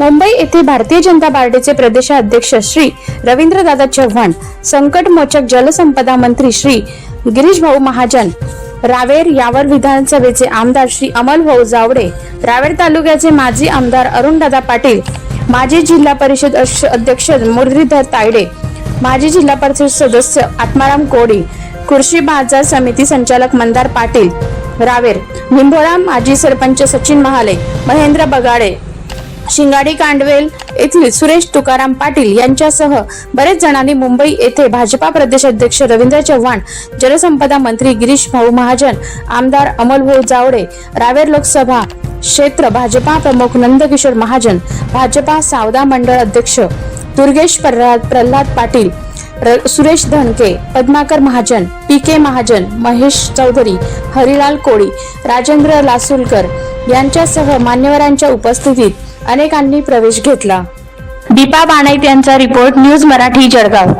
मुंबई येथे भारतीय जनता पार्टीचे प्रदेशाध्यक्ष श्री रवींद्रदादा चव्हाण संकटमोचक जलसंपदा मंत्री श्री गिरीश भाऊ महाजन रावेर यावर विधानसभेचे आमदार श्री अमल भाऊ जावडे रावेर तालुक्याचे माजी आमदार अरुणदादा पाटील माजी जिल्हा परिषद अध्यक्ष मुरलीधर तायडे माजी जिल्हा परिषद सदस्य आत्माराम कोडी कृषी बाजार समिती संचालक मंदार पाटील रावेर निंभोळा माजी सरपंच सचिन महाले महेंद्र बगाडे शिंगाडी कांडवेल येथील सुरेश तुकाराम पाटील यांच्यासह बरेच जणांनी मुंबई येथे भाजपा प्रदेश अध्यक्ष रवींद्र चव्हाण जलसंपदा मंत्री गिरीश भाऊ महाजन आमदार अमलभाऊ जावडे रावेर लोकसभा क्षेत्र भाजपा प्रमुख नंदकिशोर महाजन भाजपा सावदा मंडळ अध्यक्ष दुर्गेश प्रल्हाद प्रल्हाद पाटील सुरेश धनके पद्माकर महाजन पी के महाजन महेश चौधरी हरिलाल कोळी राजेंद्र लासुलकर यांच्यासह मान्यवरांच्या उपस्थितीत अनेकांनी प्रवेश घेतला. दीपा बाणाईत यांचा रिपोर्ट न्यूज मराठी जळगाव.